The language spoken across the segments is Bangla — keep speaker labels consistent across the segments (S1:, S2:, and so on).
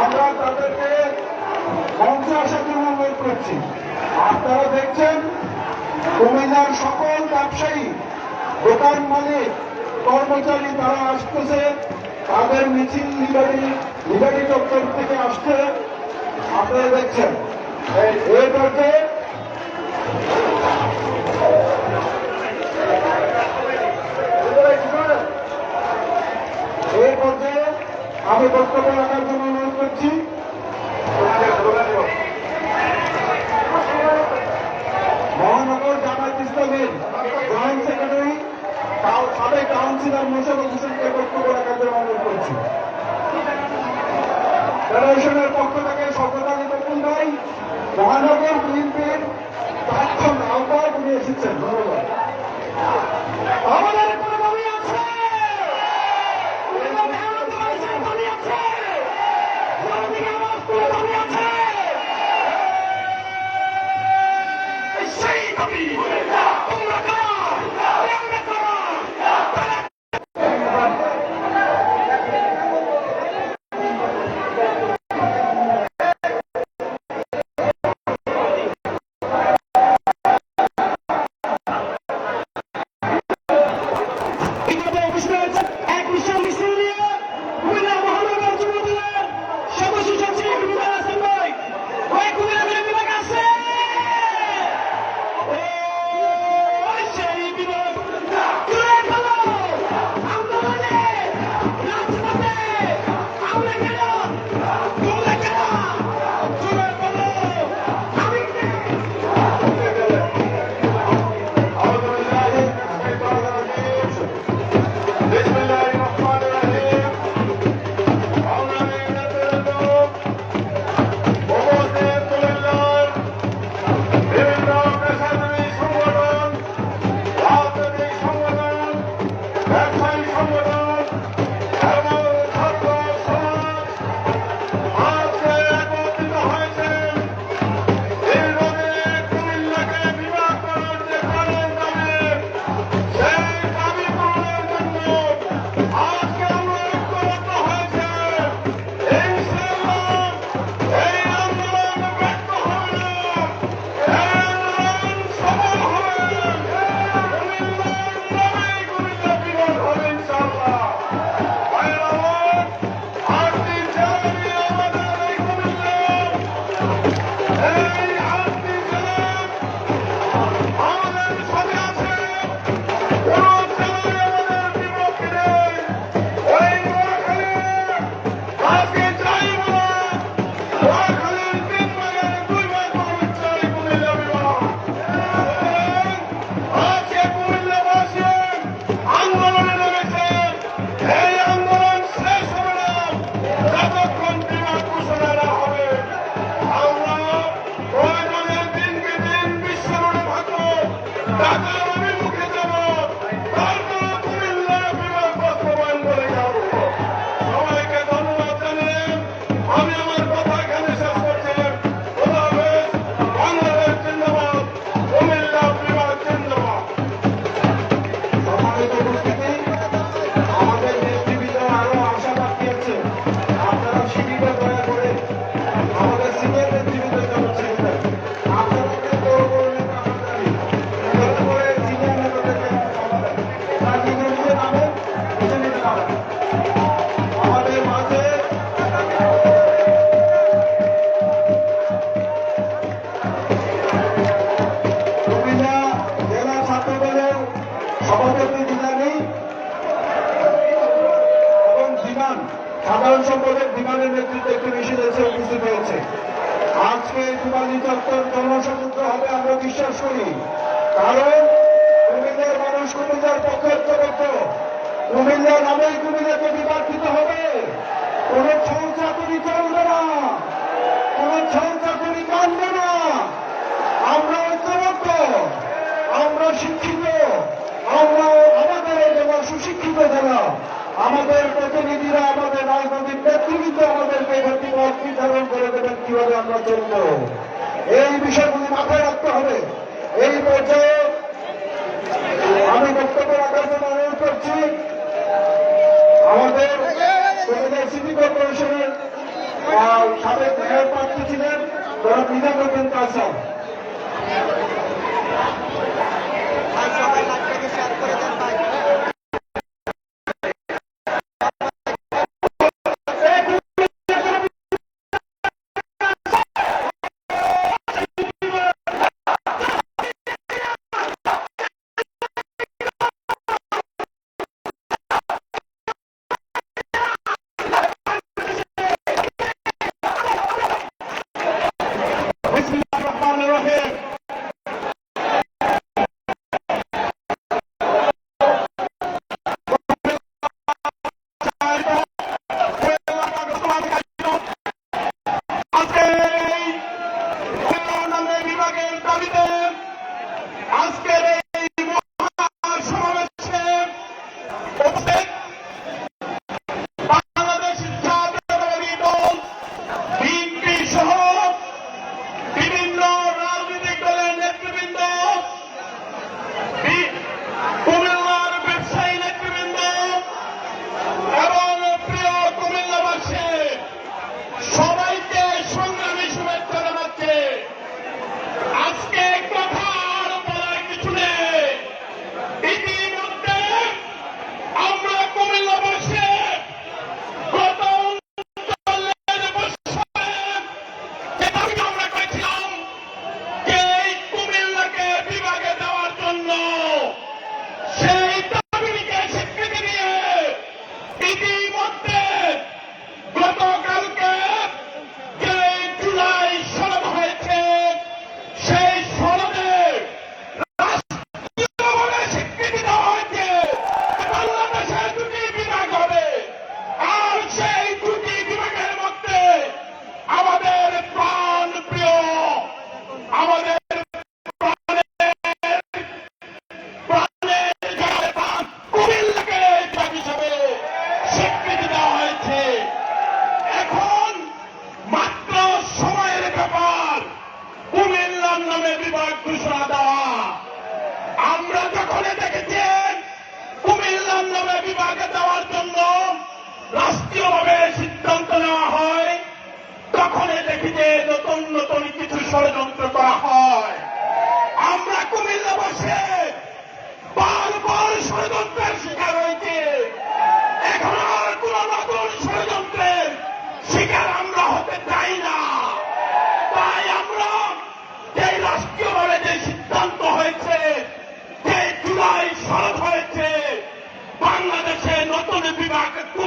S1: আমরা তাদেরকে মঞ্চ আসার জন্য অনুরোধ করছি। আপনারা দেখছেন, কুমিল্লার সকল ব্যবসায়ী, দোকান মালিক, কর্মচারী তারা আসতেছে, তাদের মিছিল লিবারি লিবারি দপ্তর থেকে আসছে। আপনারা দেখছেন, এই এটাকে আমি বক্তব্য রাখার জন্য অনুরোধ করছি। মহানগর জামায়াত ইসলামের জয়েন্ট সেক্রেটারি সাবেক কাউন্সিলর মোশাদ হোসেনকে বক্তব্য রাখার জন্য অনুরোধ করছি। ফেডারেশনের পক্ষ থেকে সভ্যতাকে তখন ভাই মহানগর বিএনপির প্রার্থন আহ্বায়ক নিয়ে এসেছেন। ধন্যবাদ। Vamos, vamos. জন্য এই বিষয়গুলি মাথায় রাখতে হবে। এই পর্যায়ে আমি বক্তব্য রাখার জন্য অনুরোধ করছি, আমাদের সিটি কর্পোরেশনের
S2: সাবেক মেয়র প্রার্থী ছিলেন তারা মিজানুদ্দিন কাসাম।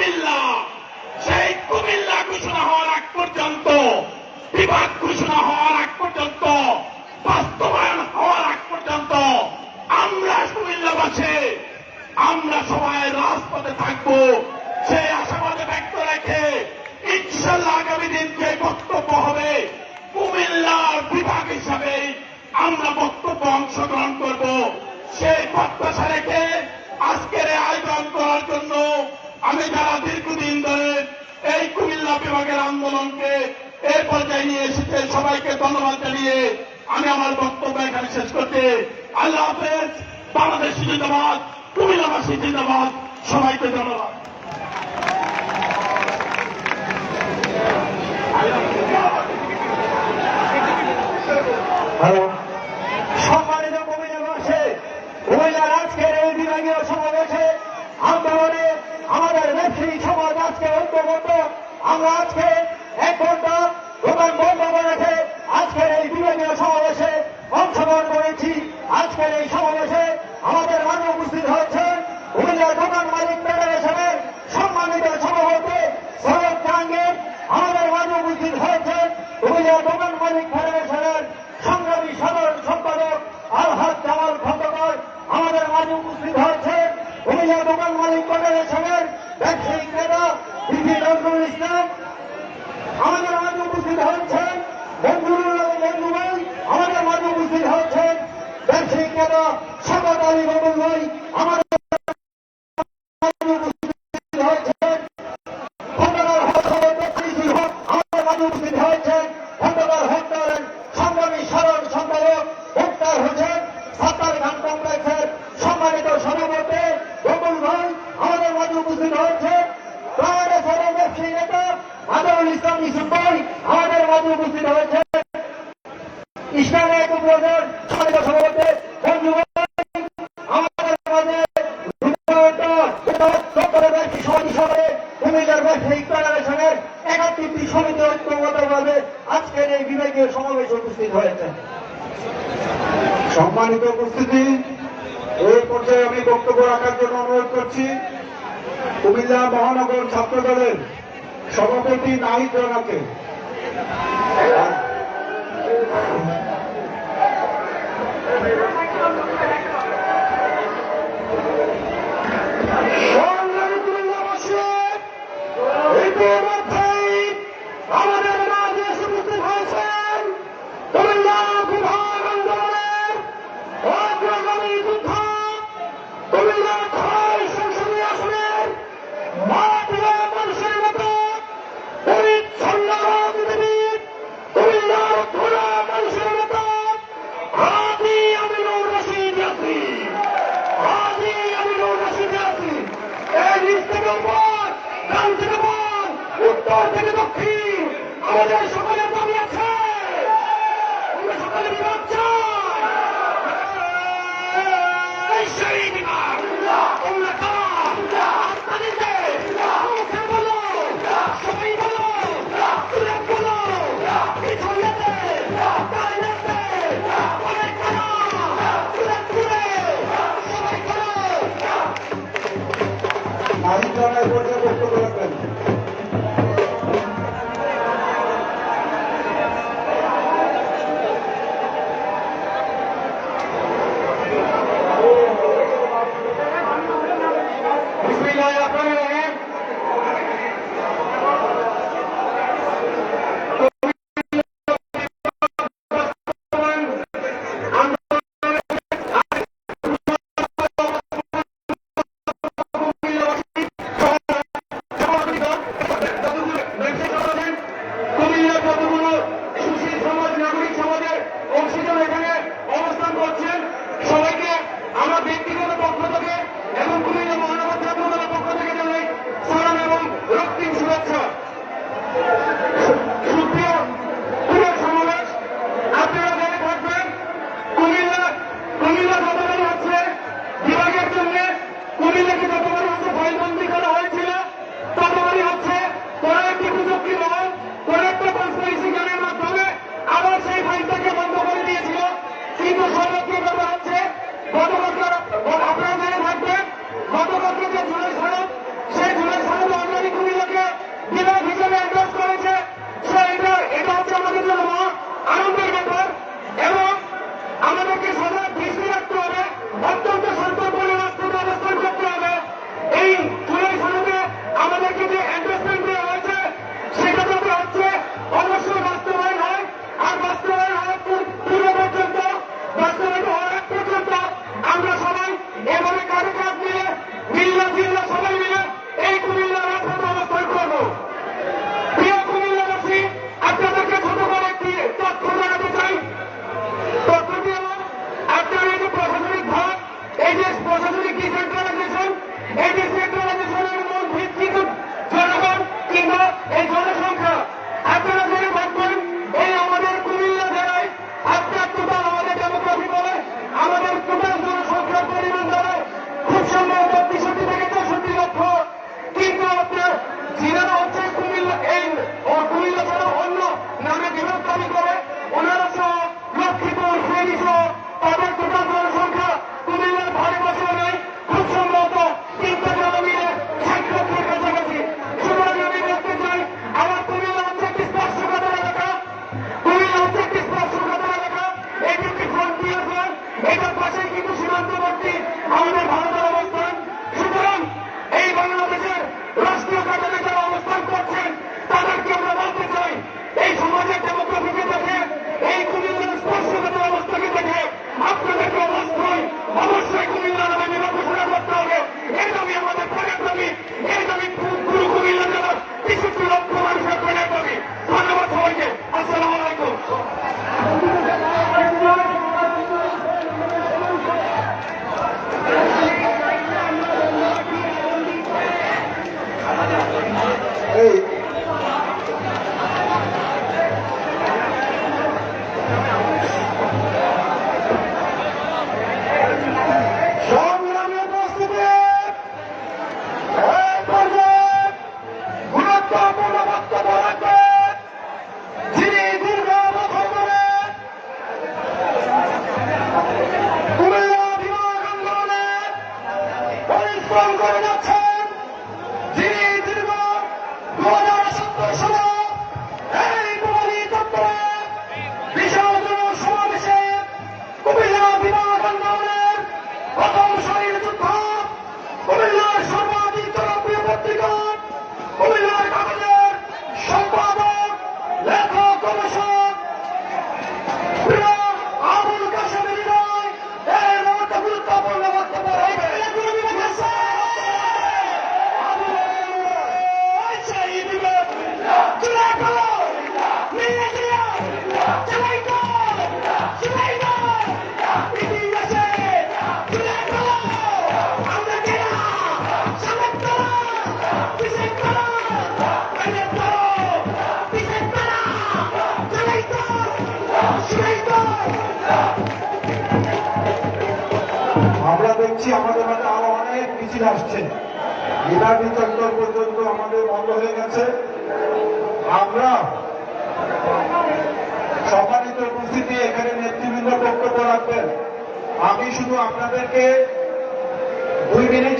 S2: কুমিল্লা। সেই কুমিল্লা ঘোষণা হওয়ার আগ পর্যন্ত বিভাগ ঘোষণা হওয়ার আগ পর্যন্ত, বাস্তবায়ন হওয়ার আগ পর্যন্ত আমরা কুমিল্লাবাসী, আমরা সবাই রাজপথে থাকব। সেই আশাবাদে ব্যক্ত রেখে ইনশাল্লাহ আগামী দিন যে বক্তব্য হবে, কুমিল্লার বিভাগ হিসাবে আমরা বক্তব্য অংশগ্রহণ করব। সেই প্রত্যাশা রেখে আজকের আয়োজন করার জন্য আমি যারা দীর্ঘদিন ধরে এই কুমিল্লা বিভাগের আন্দোলনকে এই পর্যায়ে নিয়ে এসেছে, সবাইকে ধন্যবাদ জানিয়ে আমি আমার বক্তব্য এখানে শেষ করতে আল্লাহ হাফেজ, বাংলাদেশ জিন্দাবাদ, কুমিল্লাবাসী জিন্দাবাদ, সবাইকে ধন্যবাদ।
S3: হচ্ছেন। বন্ধুরা বন্ধু ভাই আমাদের মাঝে উপস্থিত হচ্ছেন। ব্যবসায়িক নেতা সকল আলী বাবুল ভাই উপস্থিত হয়েছেন সম্মানিত উপস্থিতি, এই
S1: পর্যায়ে আমি বক্তব্য রাখার জন্য অনুরোধ করছি, কুমিল্লা মহানগর ছাত্র দলের সভাপতি নাহিদ রানাকে।
S3: আমার থেকে দক্ষিণ। আমাদের সকলের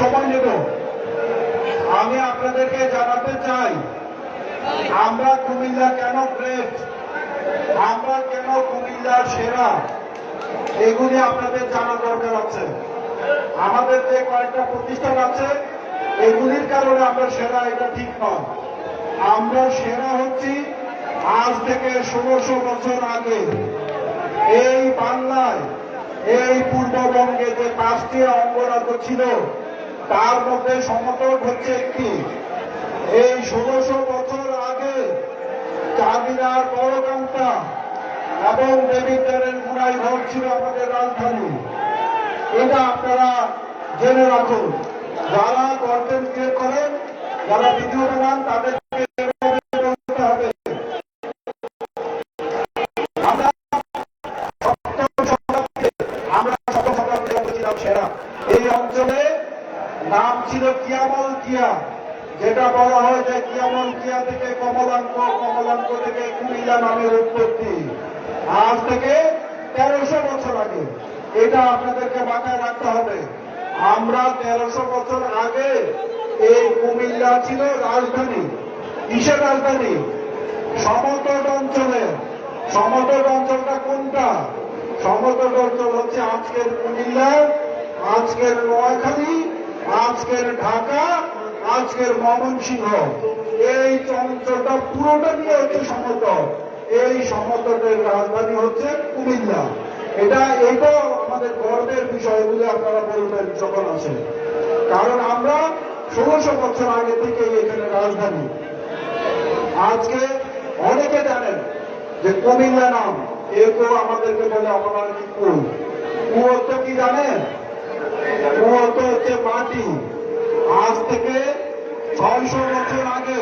S1: সময় নেব। আমি আপনাদেরকে জানাতে চাই, আমরা কুমিল্লা কেন গ্রেট আমরা কেন কুমিল্লা সেরা? এগুলি আপনাদের জানা দরকার আছে। আমাদের যে কয়েকটা প্রতিষ্ঠান আছে, এগুলির কারণে আমরা সেরা, এটা ঠিক নয়। আমরা সেরা হচ্ছি আজ থেকে ষোলোশো বছর আগে। এই বাংলায়, এই পূর্ববঙ্গে যে পাঁচটি অঙ্গরাজ্য ছিল তার মধ্যে সমতট হচ্ছে একটি। এই ষোলোশো বছর আগে চাঁদিনার বড়কান্তা এবং দেবিদ্বারের মুরাই ঘর ছিল আমাদের রাজধানী। এটা আপনারা জেনে রাখুন। যারা কন্টেন্ট ক্রিয়েট করেন, যারা ভিডিও বানান তাদেরকে তেরোশো বছর আগে এই কুমিল্লা ছিল রাজধানী, কিসের রাজধানী? সমতট অঞ্চলে সমতট অঞ্চলটা কোনটা? সমতট অঞ্চল হচ্ছে আজকের কুমিল্লা, আজকের নোয়াখালী, আজকের ঢাকা, আজকের ময়মনসিংহ। এই অঞ্চলটা পুরোটা নিয়ে হচ্ছে সমতল এই সমতটের রাজধানী হচ্ছে কুমিল্লা। এটা এটাও আমাদের গর্বের বিষয় বলে আপনারা বলবেন, যখন আসেন। কারণ আমরা ষোলোশো বছর আগে থেকে এখানে রাজধানী। আজকে অনেকে জানেন যে কুমিল্লা নাম এরকম আমাদেরকে বলে আপনারা কি কু কুয়ো তো কি জানেন? কুয়ো তো হচ্ছে মাটি। আজ থেকে ছয়শো বছর আগে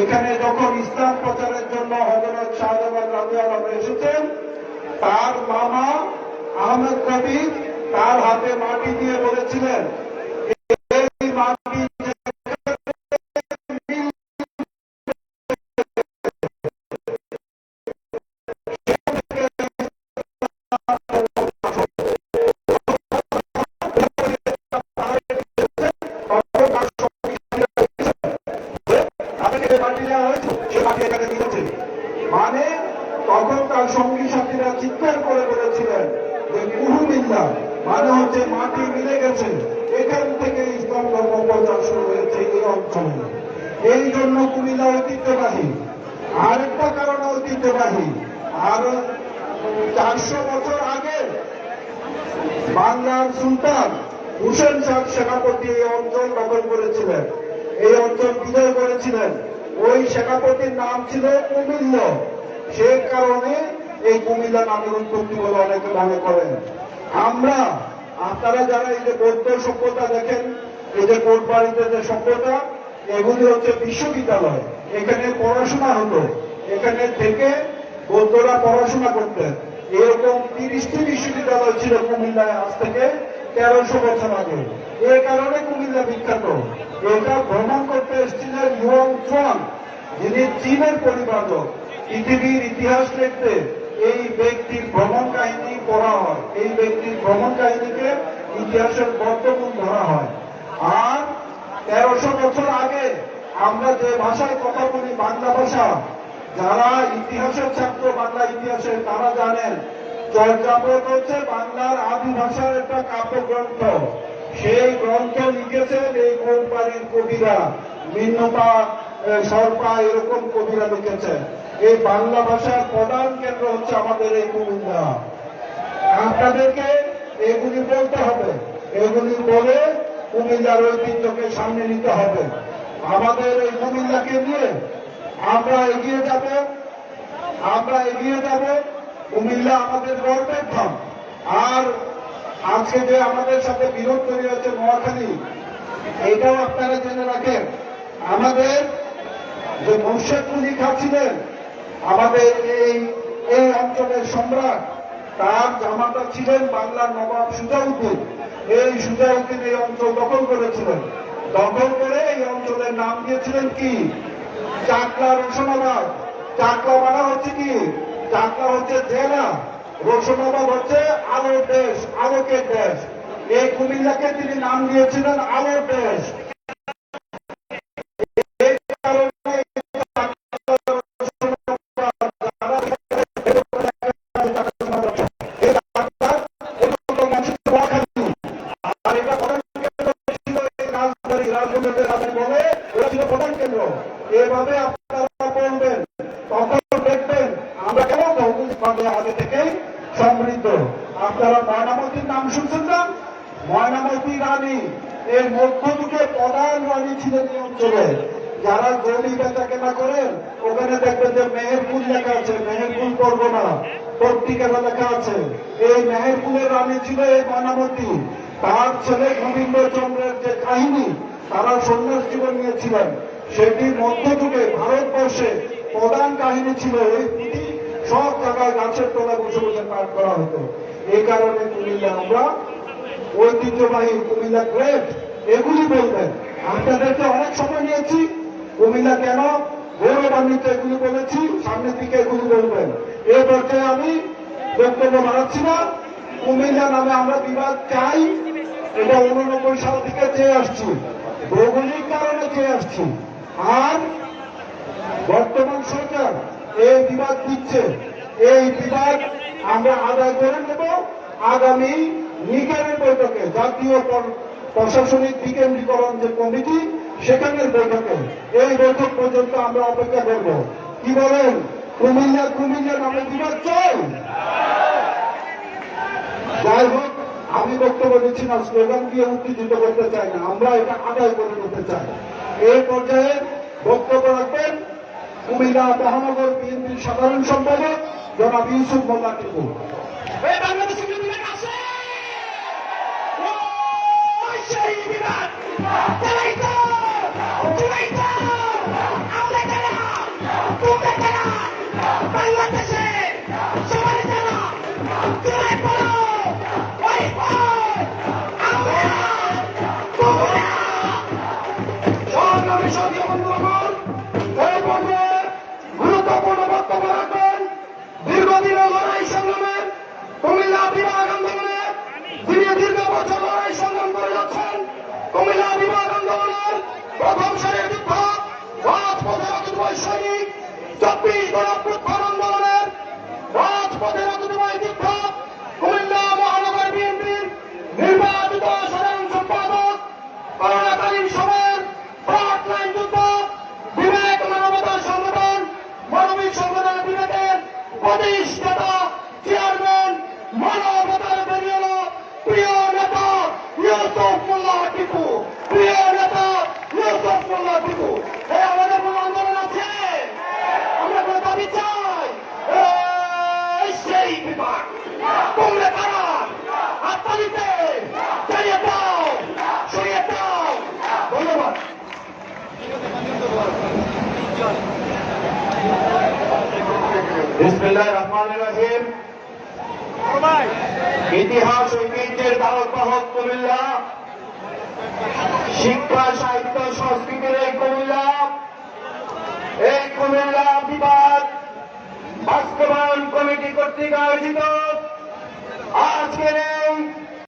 S1: এখানে যখন ইসলাম প্রচারের জন্য হজরত শাহজাহান রাজু আলম এসেছেন, তার মামা আহমেদ কবির তার হাতে মাটি দিয়ে বলেছিলেন বলে অনেকে মনে করেন। আমরা, আপনারা যারা এই যে বৌদ্ধ সভ্যতা দেখেন, এই যে কোটবাড়িতে যে সভ্যতা এগুলি হচ্ছে বিশ্ববিদ্যালয়। এখানে পড়াশোনা হতো। এখানে থেকে বৌদ্ধরা পড়াশোনা করতেন। এরকম তিরিশটি বিশ্ববিদ্যালয় ছিল কুমিল্লায় আজ থেকে তেরোশো বছর আগে। এ কারণে কুমিল্লা বিখ্যাত। এটা ভ্রমণ করতে এসেছিলেন ইউয়াং চুয়াং, যিনি চীনের পরিবারক পৃথিবীর ইতিহাস লিখতে এই ব্যক্তির ভ্রমণ কাহিনী পড়া হয়। এই ব্যক্তির ভ্রমণ কাহিনীকে ইতিহাসের বর্তমান ধরা হয়। আর তেরোশো বছর আগে আমরা যে ভাষায় কথা বলি বাংলা ভাষা, যারা ইতিহাসের ছাত্র বাংলা ইতিহাসের, তারা জানেন চর্যাপদ হচ্ছে বাংলার আদি ভাষার একটা কাব্যগ্রন্থ। সেই গ্রন্থ লিখেছেন এই কোম্পানির কবিরা ভিন্নতা সরপা, এরকম কবিরা লিখেছেন। এই বাংলা ভাষার প্রধান কেন্দ্র হচ্ছে আমাদের এই কুমিল্লা। আপনাদেরকে এগুলি বলতে হবে। এগুলি বলে কুমিল্লার ঐতিহ্যকে সামনে নিতে হবে। আমাদের এই কুমিল্লাকে নিয়ে আমরা এগিয়ে যাব। আমরা এগিয়ে যাব। কুমিল্লা আমাদের গর্বের ধাম। আর আজকে যে আমাদের সাথে বিরোধ তৈরি হচ্ছে নোয়াখালী, এটাও আপনারা জেনে রাখেন। আমাদের যে মোর্শেদ কুলি খা ছিলেন আমাদের এই এই অঞ্চলের সম্রাট, তার জামাতা ছিলেন বাংলার নবাব সুজাউদ্দিন। এই সুজাউদ্দিন এই অঞ্চল দখল করেছিলেন। দখল করে এই অঞ্চলের নাম দিয়েছিলেন কি? চাকলা রোশনাবাদ চাকলা মানে হচ্ছে কি? চাকলা হচ্ছে জেলা। রোশনাবাদ হচ্ছে আলোর দেশ, আলোকের দেশ। এই কুমিল্লাকে তিনি নাম দিয়েছিলেন আলোর দেশ। যারা গলি বেচা কেনা করেন, ওখানে দেখবেন যে লেখা আছে লেখা আছে। এই রানী ছিল এই তার ছেলে গোবিন্দ চন্দ্রের যে কাহিনী, তারা সন্ন্যাস জীবন নিয়েছিলেন সেটি মধ্যযুগে ভারতবর্ষে প্রধান কাহিনী ছিল এই সব জায়গায় গাছের তলায় বসে বসে পাঠ করা হতো। এই কারণে কুমিল্লা আমরা ঐতিহ্যবাহী কুমিল্লা গ্রেট, এগুলি বলবেন। আপনাদেরকে অনেক সময় নিয়েছি। কুমিল্লা কেন? গৌরবান্বিত এগুলি বলেছি সামনের দিকে এগুলি বলবেন। এ পর্যায়ে আমি বক্তব্য বাড়াচ্ছি না। কুমিল্লা নামে আমরা বিবাদ চাই এটা উননব্বই সাল থেকে চেয়ে আসছি। ভৌগোলিক কারণে চেয়ে আসছি। আর বর্তমান সরকার এই বিবাদ দিচ্ছে। এই বিবাদ আমরা আদায় করে নেব আগামী নিগারের বৈঠকে, জাতীয় প্রশাসনিক বিকেন্দ্রীকরণ যে কমিটি, সেখানের বৈঠকে এই বৈঠক পর্যন্ত আমরা অপেক্ষা করব। কি বলেন? কুমিল্লা কুমিল্লা নামে বিবাদ চাই যাই হোক, আমি বক্তব্য দিচ্ছি না, স্লোগান দিয়ে উত্তেজিত করতে চাই না। আমরা এটা আদায় করে নিতে চাই। এই পর্যায়ে বক্তব্য রাখবেন কুমিল্লা মহানগর বিএনপির সাধারণ সম্পাদক জনাব ইউসুফ মোল্লা টিপু।
S3: এই দীর্ঘদিনের লড়াই সংগ্রামে কুমিল্লা বিভাগ আন্দোলনে দীর্ঘ বছর লড়াই সংগ্রাম প্রথম সারির বিপ্লব রাজপথের অতুটময় সৈনিক চব্বিশ গণপ্রত্যান আন্দোলনের রাজপথের অতুটময় বিপ্লব কুমিল্লা মহানগর বিএনপির নির্বাচিত সাধারণ সম্পাদক করোনাকালীন সময়ের ফ্রন্টলাইন যুদ্ধ বিবেক মানবতার সংগঠন মানবিক সংগঠন বিবেকের প্রতিষ্ঠাতা চেয়ারম্যান মানবতার বেরিয়ে প্রিয় নেতা ইউসুফ মোল্লা টিপু প্রিয় নেতা ইউসুফ মোল্লা টিপু এই আমাদের কোনো আন্দোলন আছে আমরা কোনো দাবি চাই এই সেই বিভাগ তোমরা কারা হাততালিতে চালিয়ে দাও সরিয়ে দাও ধন্যবাদ
S1: বিসমিল্লাহ রহমান রহিম। ইতিহাস ঐতিহ্যের ধারক বাহক কুমিল্লা শিক্ষা, সাহিত্য, সংস্কৃতির এই কুমিল্লা। এই কুমিল্লা বিবাদ বাস্তবায়ন কমিটি কর্তৃক আয়োজিত। আজকের